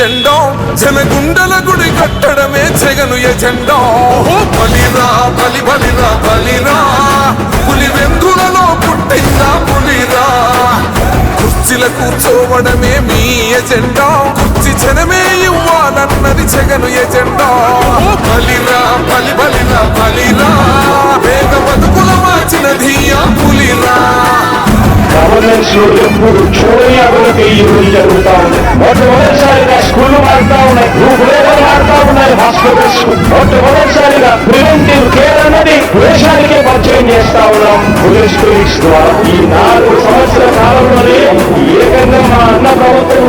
మీ జన గుండెల గుడి కట్టడమే జగను ఎజెండా. బలిరా బలి బలిరా బలిరా. పులి వెందులలో పుట్టిందా పులిరా? కుర్చీల కూర్చోవడమే మీ ఎజెండా. కుర్చీ జనమే ఇవ్వాలన్నది జగను ఎజెండా. బలిరా బలి బలిరా బలిరా. వేగ బతుకుల మార్చినది ఆ పులిరా గవర్నెన్స్లో ఎప్పుడు చూడని అభివృద్ధి ఈ జరుగుతా ఉంది. మొట్టమొదటిసారిగా స్కూళ్ళు మారుతా ఉన్నాయి. మారుతా ఉన్నాయి. హాస్పిటల్స్ మొట్టమొదటిసారిగా ప్రివెంటివ్ కేర్ అన్నది దేశానికే పరిచయం చేస్తా ఉన్నాం. పోలీస్ క్లినిక్స్ ద్వారా ఈ నాలుగు సంవత్సరాల కాలంలోనే ఏకంగా మా అన్న ప్రభుత్వం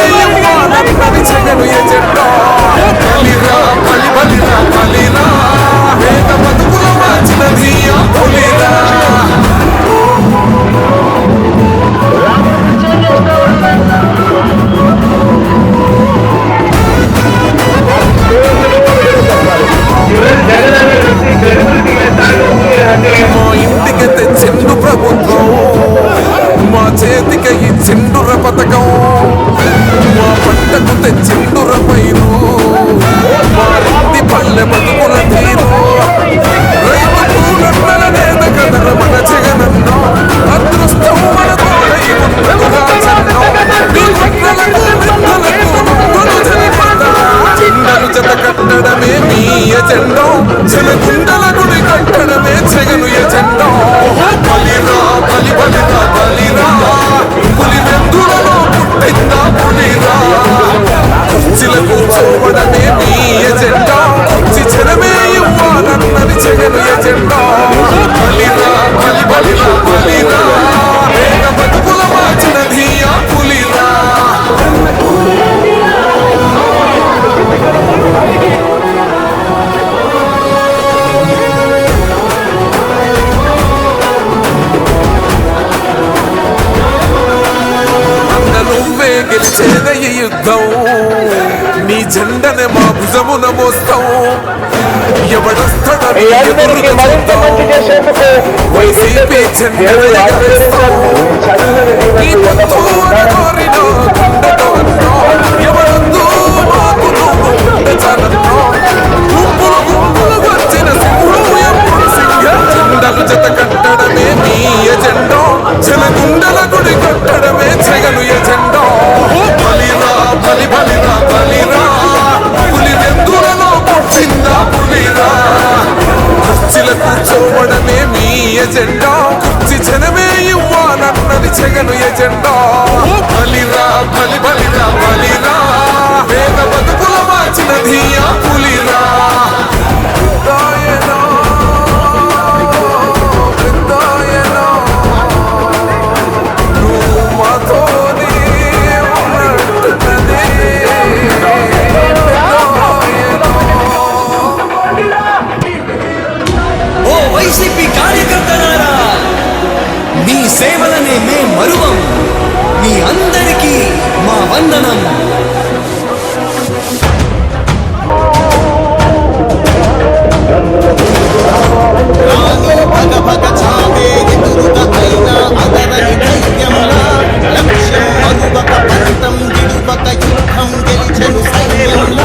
别人玩。మీ సేవలనే మే మరువం. మీ అందరికీ మా వందనం. భగ భగ చావే లక్ష్యం మరువక పంతం విడువక యుద్ధం గెలిచను సైన్యంలా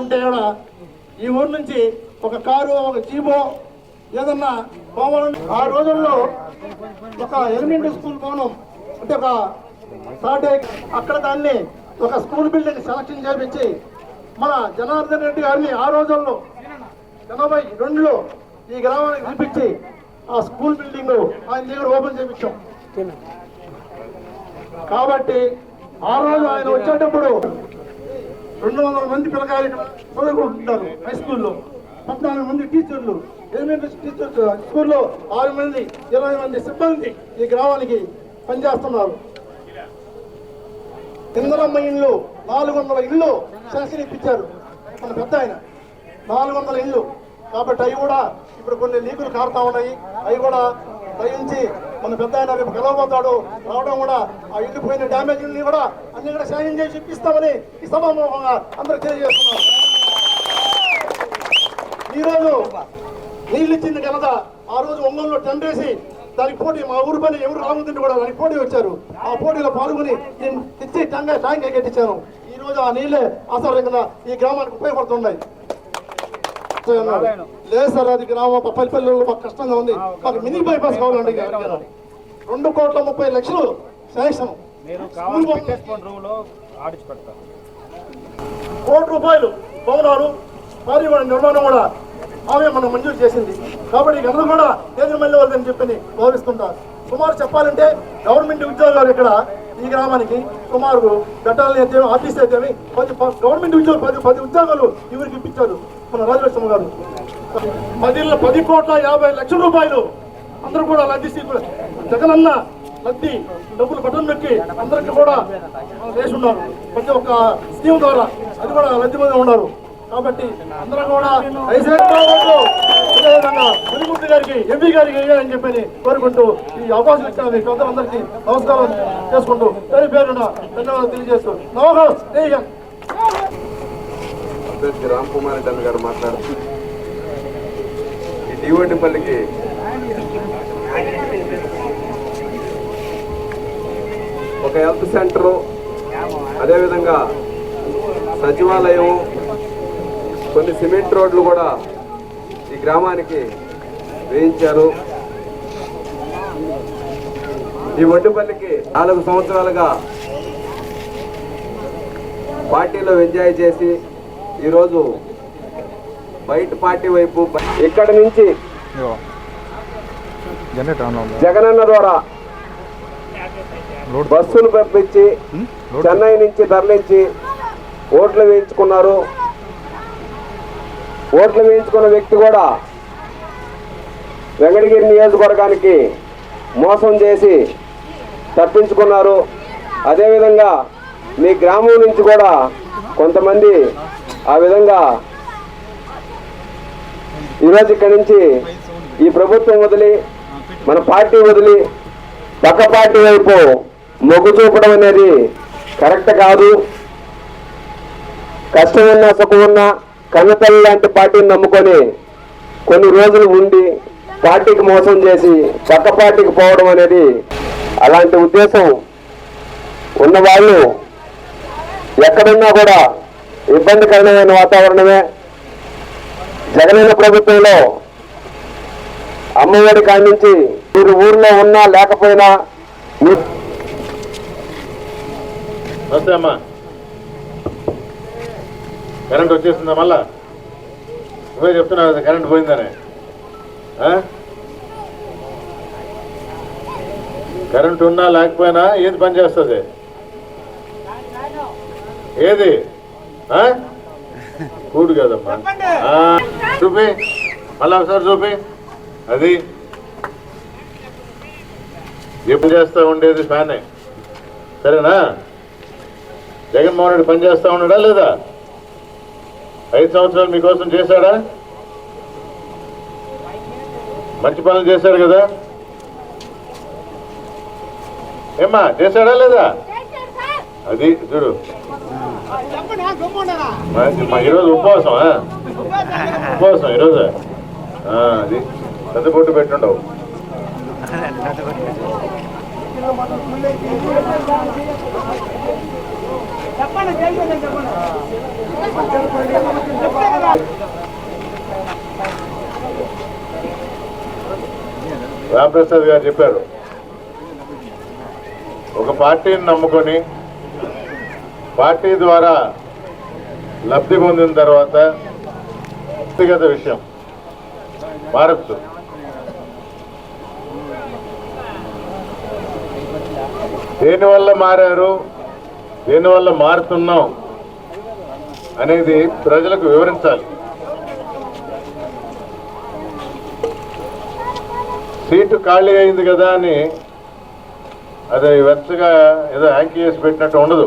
ఉంటే కూడా ఈ ఊరు నుంచి ఒక కారు ఒక జీబో ఏదన్నా పోవాలని ఆ రోజుల్లో ఒక ఎలిమెంటరీ స్కూల్ భవనం అంటే ఒక థర్డ్ అక్కడ దాన్ని ఒక స్కూల్ బిల్డింగ్ సెలక్షన్ చేపించి మన జనార్దన్ రెడ్డి గారిని ఆ రోజుల్లో ఎనభై రెండులో ఈ గ్రామానికి పిలిపించి ఆ స్కూల్ బిల్డింగ్ ఆయన దగ్గర ఓపెన్ చేయించాం కాబట్టి ఆ రోజు ఆయన వచ్చేటప్పుడు రెండు వందల మంది పిల్లకాయలు చదువుకుంటున్నారు హై స్కూల్లో పద్నాలుగు మంది టీచర్లు ఎలిమెంటరీ టీచర్స్ స్కూల్లో ఆరు మంది ఇరవై మంది సిబ్బంది ఈ గ్రామానికి పనిచేస్తున్నారు. ఇందరమ్మ ఇల్లు నాలుగు వందల ఇల్లు శాసన ఇప్పించారు. మన పెద్ద ఆయన. నాలుగు వందల ఇల్లు. కాబట్టి అవి కూడా ఇప్పుడు కొన్ని లీకులు కారుతా ఉన్నాయి. అవి కూడా దయించి మన పెద్ద ఆయన రేపు గెలవబోతాడు. రావడం కూడా ఆ ఇల్లు పోయిన డ్యామేజ్ కూడా అన్ని కూడా సాయం చేసి ఇప్పిస్తామని ఈ సభాముఖంగా అందరూ తెలియజేస్తున్నారు ఈరోజు నీళ్ళు ఇచ్చింది ఘనత ఆ రోజు ఒంగోలులో టెంట్ వేసి దానికి పోటీ మా ఊరు పని ఎవరు రాముతుంటే కూడా దానికి పోటీ వచ్చారు. ఆ పోటీలో పాల్గొని నేను తెచ్చి టంగా ట్యాంక్ కట్టించాను ఈ రోజు ఆ నీళ్ళే అసలు ఈ గ్రామానికి ఉపయోగపడుతున్నాయి. లేదు సార్ అది గ్రామం పల్లెపల్లిలో మాకు కష్టంగా ఉంది. మాకు మినీ బైపాస్ కావాలండి. రెండు కోట్ల ముప్పై లక్షలు శాంక్షన్ కోటి రూపాయలు భవనాలు పారివాడ నిర్మాణం కూడా ఆమె మనం మంజూరు చేసింది. కాబట్టి అందరూ కూడా కేంద్ర మళ్ళీ వాళ్ళని చెప్పని భావిస్తుంటారు. సుమారు చెప్పాలంటే గవర్నమెంట్ ఉద్యోగాలు ఇక్కడ ఈ గ్రామానికి సుమారు ఘట్టాలని అయితే ఆర్టీసీ అయితే పది గవర్నమెంట్ ఉద్యోగాలు పది పది ఉద్యోగాలు ఇవరికి ఇప్పించారు మన రాజలక్ష్మ గారు. పది పది కోట్ల యాభై లక్షల రూపాయలు అందరూ కూడా లబ్ధి సీ- జగనన్న లబ్ధి డబ్బులు బటన్ నొక్కి అందరికీ కూడా వేసి ఉన్నారు. ప్రతి ఒక్క స్కీమ్ ద్వారా అది కూడా లబ్ధి మీద ఉన్నారు. కాబట్టి అందరం కూడా వైఎస్ఆర్ మునిమూర్తి గారికి ఎంపీ గారికి వేయాలని చెప్పని కోరుకుంటూ ఈ అవకాశం ఇచ్చిన మీ అందరికీ నమస్కారం చేసుకుంటూ పేరు పేరున ధన్యవాదాలు తెలియజేస్తూ నమస్కారం రామ్ కుమార్ రెడ్డి గారు మాట్లాడుతున్నారు డివోటిపల్లికి ఒక హెల్త్ సెంటరు అదేవిధంగా సచివాలయం కొన్ని సిమెంట్ రోడ్లు కూడా ఈ గ్రామానికి వేయించారు. ఈ ఒడ్డుపల్లికి నాలుగు సంవత్సరాలుగా పార్టీలో ఎంజాయ్ చేసి ఈరోజు బయట పార్టీ వైపు ఇక్కడ నుంచి జగనన్న ద్వారా బస్సులు పంపించి చెన్నై నుంచి తరలించి ఓట్లు వేయించుకున్నారు. ఓట్లు వేయించుకున్న వ్యక్తి కూడా వెంకటగిరి నియోజకవర్గానికి మోసం చేసి తప్పించుకున్నారు. అదేవిధంగా మీ గ్రామం నుంచి కూడా కొంతమంది ఆ విధంగా ఈరోజు ఇక్కడి నుంచి ఈ ప్రభుత్వం వదిలి మన పార్టీ వదిలి పక్క పార్టీ వైపు మొగ్గు చూపడం అనేది కరెక్ట్ కాదు. కష్టం ఉన్నా సుఖం ఉన్నా కన్నతల్లి లాంటి పార్టీని నమ్ముకొని కొన్ని రోజులు ఉండి పార్టీకి మోసం చేసి పక్క పార్టీకి పోవడం అనేది అలాంటి ఉద్దేశం ఉన్నవాళ్ళు ఎక్కడున్నా కూడా ఇబ్బందికరమైన వాతావరణమే. జగనన్న ప్రభుత్వంలో అమ్మఒడి కాడి నుంచి మీరు ఊర్లో ఉన్నా లేకపోయినా వస్తే అమ్మా. కరెంట్ వచ్చేస్తుందా మళ్ళా? నువ్వే చెప్తున్నావు కదా కరెంట్ పోయిందని. కరెంట్ ఉన్నా లేకపోయినా ఏది పని చేస్తుంది? ఏది? కూడు కదమ్మా. చూపి. మళ్ళా ఒకసారి చూపి. అది. ఎప్పుడు చేస్తా ఉండేది ఫ్యానే. సరేనా? జగన్మోహన్ రెడ్డి పని చేస్తా ఉన్నాడా లేదా? ఐదు సంవత్సరాలు మీకోసం చేశాడా? మంచి పనులు చేశాడు కదా? ఏమ్మా చేశాడా లేదా? అది చూడు. ఈరోజు ఉపవాసం ఉపవాసం ఈరోజు? అది పెద్ద పొట్టు పెట్టుండవు. రామప్రసాద్ గారు చెప్పారు. ఒక పార్టీని నమ్ముకొని పార్టీ ద్వారా లబ్ధి పొందిన తర్వాత వ్యక్తిగత విషయం. భారత్. దేనివల్ల మారారు? దేనివల్ల మారుతున్నాం అనేది ప్రజలకు వివరించాలి. సీటు ఖాళీ అయింది కదా అని అది వెచ్చగా ఏదో యాంకి చేసి పెట్టినట్టు ఉండదు.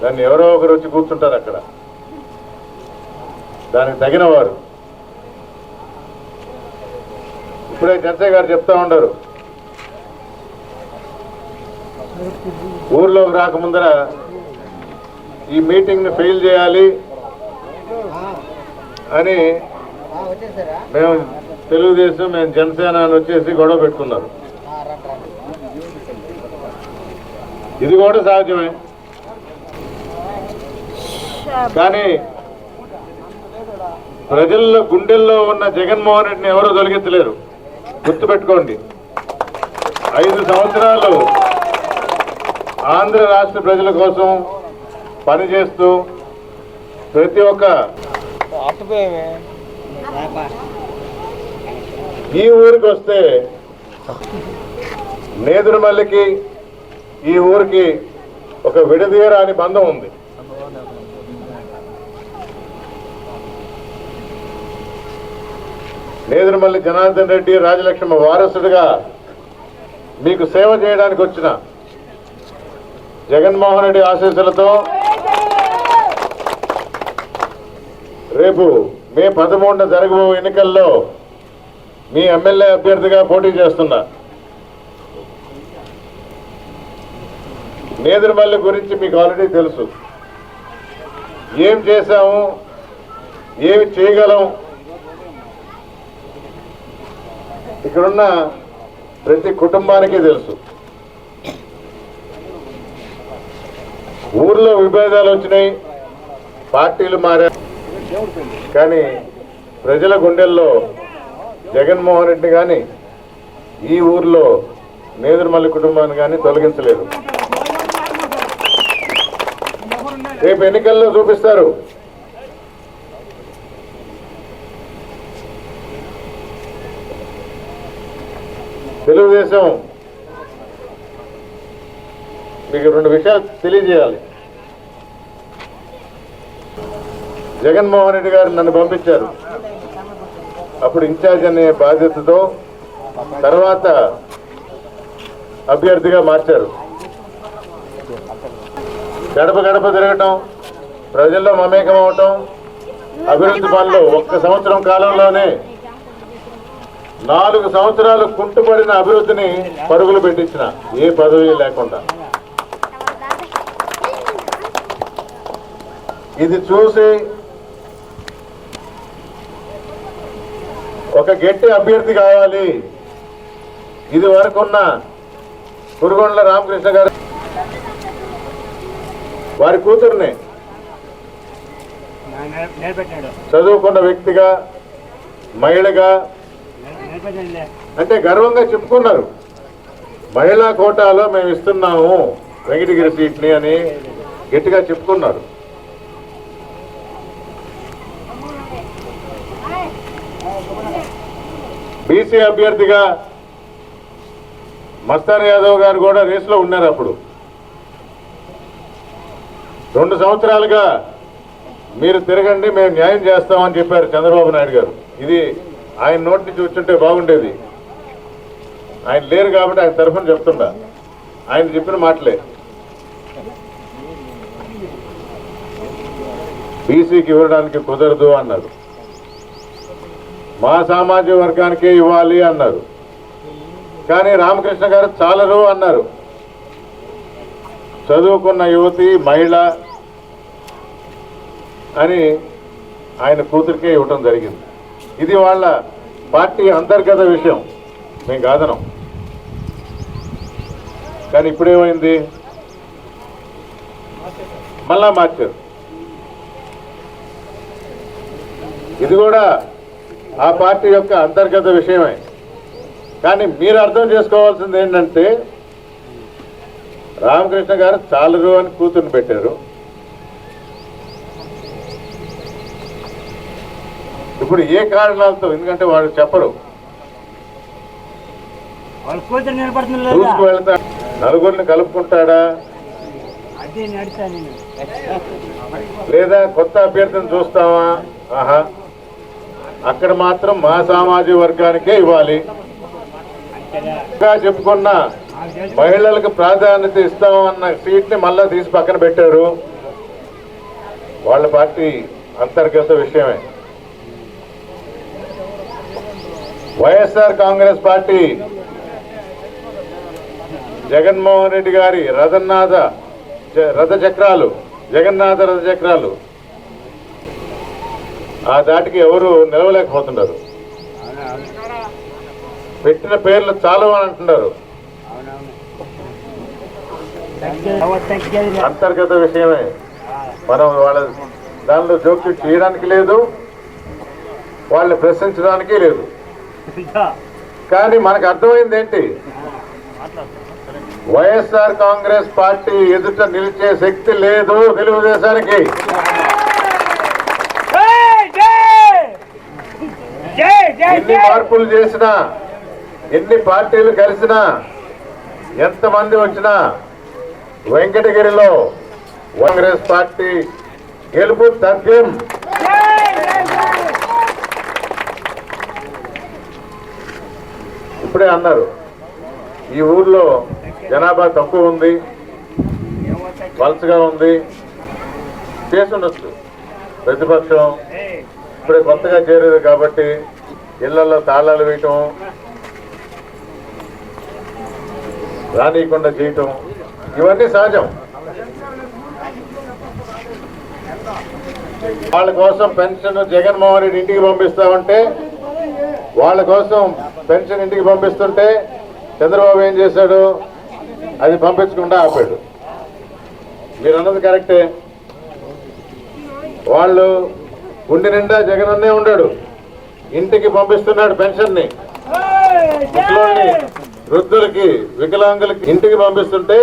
దాన్ని ఎవరో ఒకరు వచ్చి కూర్చుంటారు అక్కడ. దానికి తగిన వారు ఇప్పుడే చంచయ్య గారు చెప్తా ఉండరు ఊర్లోకి రాకముందర ఈ మీటింగ్ని ఫెయిల్ చేయాలి అని మేము తెలుగుదేశం మేము జనసేన అని వచ్చేసి గొడవ పెట్టుకున్నారు. ఇది కూడా సాధ్యమే కానీ ప్రజల్లో గుండెల్లో ఉన్న జగన్మోహన్ రెడ్డిని ఎవరూ తొలగించలేరు. గుర్తుపెట్టుకోండి. ఐదు సంవత్సరాలు ఆంధ్ర రాష్ట్ర ప్రజల కోసం పనిచేస్తూ ప్రతి ఒక్క ఈ ఊరికి వస్తే నేదురుమల్లికి ఈ ఊరికి ఒక విడదీయరాని బంధం ఉంది. నేదురుమల్లి జనార్దన్ రెడ్డి రాజలక్ష్మ వారసుడిగా మీకు సేవ చేయడానికి వచ్చిన జగన్మోహన్ రెడ్డి ఆశీస్సులతో రేపు మే పదమూడున జరగబో ఎన్నికల్లో మీ ఎమ్మెల్యే అభ్యర్థిగా పోటీ చేస్తున్నా. నేదురుమల్లి గురించి మీకు ఆల్రెడీ తెలుసు. ఏం చేశాము? ఏమి చేయగలం? ఇక్కడున్న ప్రతి కుటుంబానికి తెలుసు. ఊర్లో విభేదాలు వచ్చినాయి పార్టీలు మారా కానీ ప్రజల గుండెల్లో జగన్మోహన్ రెడ్డి కానీ ఈ ఊర్లో నేదురుమల్లి కుటుంబాన్ని కానీ తొలగించలేదు. రేపు ఎన్నికల్లో చూపిస్తారు. తెలుగుదేశం. మీకు రెండు విషయాలు తెలియజేయాలి. జగన్మోహన్ రెడ్డి గారు నన్ను పంపించారు. అప్పుడు ఇన్ఛార్జ్ అనే బాధ్యతతో తర్వాత అభ్యర్థిగా మార్చారు. గడప గడప తిరగటం ప్రజల్లో మమేకం అవటం అభివృద్ధి పనులు ఒక్క సంవత్సరం కాలంలోనే నాలుగు సంవత్సరాలు కుంటుపడిన అభివృద్ధిని పరుగులు పెట్టించిన ఏ పదవి లేకుండా. ఇది చూసి ఒక గట్టి అభ్యర్థి కావాలి. ఇది వరకున్న కురుగొండ్ల రామకృష్ణ గారు. వారి కూతుర్ని చదువుకున్న వ్యక్తిగా మహిళగా అంటే గర్వంగా చెప్పుకున్నారు. మహిళా కోటాలో మేము ఇస్తున్నాము వెంకటగిరి సీట్ని అని గట్టిగా చెప్పుకున్నారు. బీసీ అభ్యర్థిగా మస్తాన్ యాదవ్ గారు కూడా రేసులో ఉన్నారు అప్పుడు. రెండు సంవత్సరాలుగా మీరు తిరగండి మేము న్యాయం చేస్తామని చెప్పారు చంద్రబాబు నాయుడు గారు. ఇది ఆయన నోటి నుంచి వచ్చుంటే బాగుండేది. ఆయన లేరు కాబట్టి ఆయన తరఫున చెప్తుండా ఆయన చెప్పిన మాటలే. బీసీకి ఇవ్వడానికి కుదరదు అన్నారు. మా సామాజిక వర్గానికే ఇవ్వాలి అన్నారు. కానీ రామకృష్ణ గారు చాలరు అన్నారు. చదువుకున్న యువతి మహిళ అని ఆయన కూతురికే ఇవ్వటం జరిగింది. ఇది వాళ్ళ పార్టీ అంతర్గత విషయం. మేము కాదనం. కానీ ఇప్పుడేమైంది? మళ్ళా మార్చారు. ఇది కూడా ఆ పార్టీ యొక్క అంతర్గత విషయమే. కానీ మీరు అర్థం చేసుకోవాల్సింది ఏంటంటే రామకృష్ణ గారు చాలరు అని కూతుర్ని పెట్టారు. ఇప్పుడు ఏ కారణాలతో? ఎందుకంటే వాడు చెప్పరు. చూసుకు వెళ్తా. నలుగురిని కలుపుకుంటాడా? లేదా కొత్త అభ్యర్థిని చూస్తావా? ఆహా. అక్కడ మాత్రం మా సామాజిక వర్గానికే ఇవ్వాలి. ఇంకా చెప్పుకున్న మహిళలకు ప్రాధాన్యత ఇస్తామన్న సీట్ని మళ్ళా తీసి పక్కన పెట్టారు. వాళ్ళ పార్టీ అంతర్గత విషయమే. వైఎస్ఆర్ కాంగ్రెస్ పార్టీ జగన్మోహన్ రెడ్డి గారి రథనాథ జ- రథ చక్రాలు జగన్నాథ రథ చక్రాలు ఆ దాటికి ఎవరు నిలవలేకపోతున్నారు. పెట్టిన పేర్లు చాలు అని అంటున్నారు. అంతర్గత విషయమే. మనం వాళ్ళ దానిలో జోక్యం చేయడానికి లేదు. వాళ్ళని ప్రశ్నించడానికి లేదు. కానీ మనకు అర్థమైంది ఏంటి? వైఎస్ఆర్ కాంగ్రెస్ పార్టీ ఎదుట నిలిచే శక్తి లేదు తెలుగుదేశానికి. ఎన్ని మార్పులు చేసినా ఎన్ని పార్టీలు కలిసినా ఎంతమంది వచ్చినా వెంకటగిరిలో కాంగ్రెస్ పార్టీ గెలుపు తథ్యం ఇప్పుడే అన్నారు. ఈ ఊర్లో జనాభా తక్కువ ఉంది వలసగా ఉంది చేసుండొచ్చు ప్రతిపక్షం ఇప్పుడే కొత్తగా చేరేది కాబట్టి ఇళ్ళలో తాళాలు వేయటం రానియకుండా చేయటం ఇవన్నీ సహజం. వాళ్ళ కోసం పెన్షన్ జగన్మోహన్ రెడ్డి ఇంటికి పంపిస్తామంటే వాళ్ళ కోసం పెన్షన్ ఇంటికి పంపిస్తుంటే చంద్రబాబు ఏం చేశాడు? అది పంపించకుండా ఆపాడు. మీరు అన్నది కరెక్టే. వాళ్ళు గుండె నిండా జగనన్నే ఉన్నాడు ఇంటికి పంపిస్తున్నాడు పెన్షన్ని. వృద్ధులకి వికలాంగులకి ఇంటికి పంపిస్తుంటే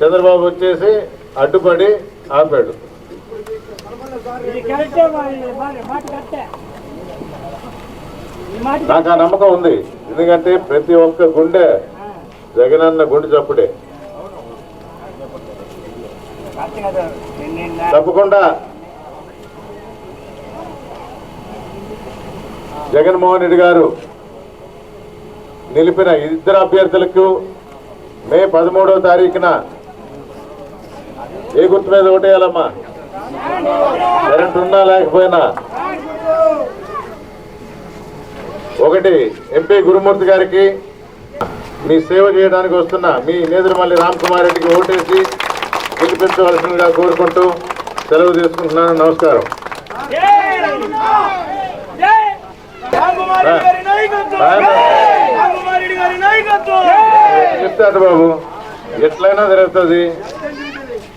చంద్రబాబు వచ్చేసి అడ్డుపడి ఆపాడు ఇది కరెక్టే మరి మరి మాట కరెక్టే ఈ మాట నాకు ఆ నమ్మకం ఉంది. ఎందుకంటే ప్రతి ఒక్క గుండె జగనన్న గుండె చప్పుడే. తప్పకుండా జగన్మోహన్ రెడ్డి గారు నిలిపిన ఇద్దరు అభ్యర్థులకు మే పదమూడవ తారీఖున ఏ గుర్తు మీద ఓటేయాలమ్మా? కరెంట్ ఉన్నా లేకపోయినా ఒకటి ఎంపీ గురుమూర్తి గారికి మీ సేవ చేయడానికి వస్తున్న మీ నేదురుమల్లి రామ్ కుమార్ రెడ్డికి ఓటేసి గెలిపించవలసిందిగా కోరుకుంటూ సెలవు తీసుకుంటున్నాను. నమస్కారం. చెప్తాడు బాబు? ఎట్లయినా జరుగుతుంది.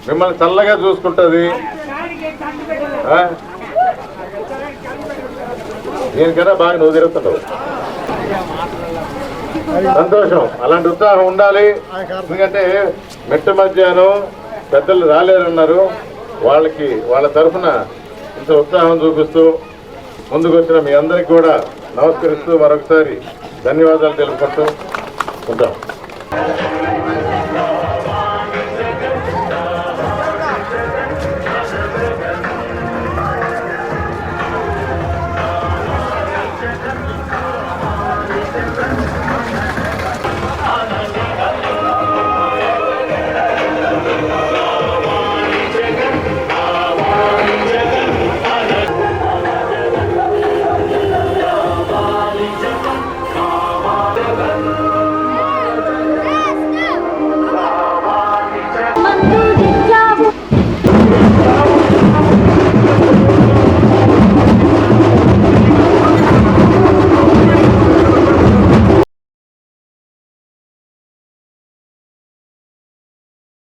మిమ్మల్ని చల్లగా చూసుకుంటుంది? దీనికన్నా బాగా నువ్వు తిరుగుతుంటావు సంతోషం. అలాంటి ఉత్సాహం ఉండాలి. ఎందుకంటే మెట్ట మధ్యాహ్నం పెద్దలు రాలేరన్నారు. వాళ్ళకి వాళ్ళ తరఫున ఇంత ఉత్సాహం చూపిస్తూ ముందుకు వచ్చిన మీ అందరికి కూడా నమస్కరిస్తూ మరొకసారి ధన్యవాదాలు తెలుపుకుంటూ ఉంటాం.